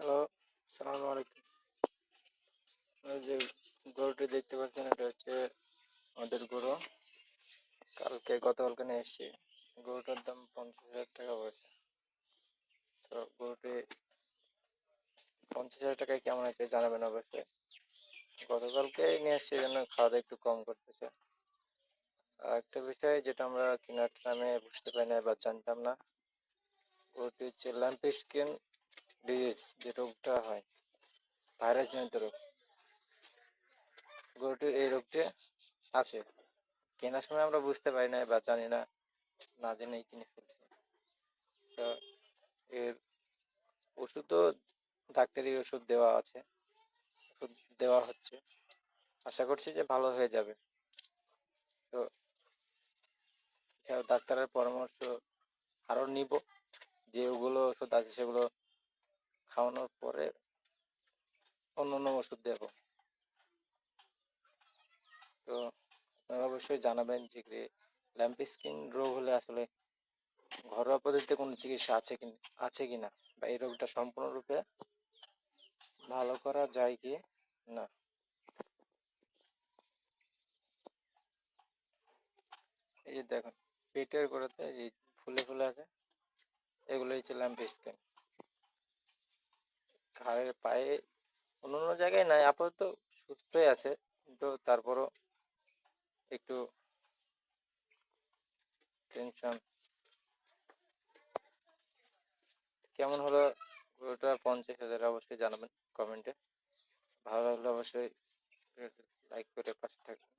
Hello সালামু আলাইকুম। যে গরুটি দেখতে পাচ্ছেন, এটা হচ্ছে আমাদের গরু। কালকে গতকালকে নিয়ে এসেছি। গরুটার দাম পঞ্চাশ হাজার টাকা পড়েছে। তো গরুটি পঞ্চাশ হাজার টাকায় কেমন হয়েছে জানাবেন অবশ্যই। গতকালকে নিয়ে এসেছি জন্য খাওয়া দাওয়া একটু কম করতেছে। আর একটা বিষয় যেটা আমরা কেনার টাইমে বুঝতে পারি না বা জানতাম না, গরুটি হচ্ছে ল্যাম্পি স্কিন ডিজিজ যে রোগটা হয় ভাইরাস জনিত রোগ, গরুটির এই রোগটি আছে। কেনার সময় আমরা বুঝতে পারি না বা জানি না না জেনেই কিনে ফেলছি। তো এর ওষুধও ডাক্তারি ওষুধ দেওয়া আছে, ওষুধ দেওয়া হচ্ছে। আশা করছি যে ভালো হয়ে যাবে। তো ডাক্তারের পরামর্শ আরও নিব, যে ওগুলো ওষুধ আছে সেগুলো খাওয়ানোর পরে অন্য অন্য ওষুধ দেব। তো অবশ্যই জানাবেন যে ল্যাম্পি স্কিন রোগ হলে আসলে ঘরোয়া পদ্ধতিতে কোনো চিকিৎসা আছে কি আছে কি না বা এই রোগটা সম্পূর্ণরূপে ভালো করা যায় কি না? এই যে দেখুন, পেটের গোড়াতে এই ফুলে ফুলে আছে এগুলো হচ্ছে ল্যাম্পি স্কিন ঘাড়ের পায়ে অন্য অন্য জায়গায় নাই, আপাতত সুস্থই আছে। কিন্তু তারপরও একটু টেনশন কেমন হলো ওটা পঞ্চাশ হাজার অবশ্যই জানাবেন কমেন্টে ভালো লাগলে অবশ্যই লাইক করে পাশে থাকবেন।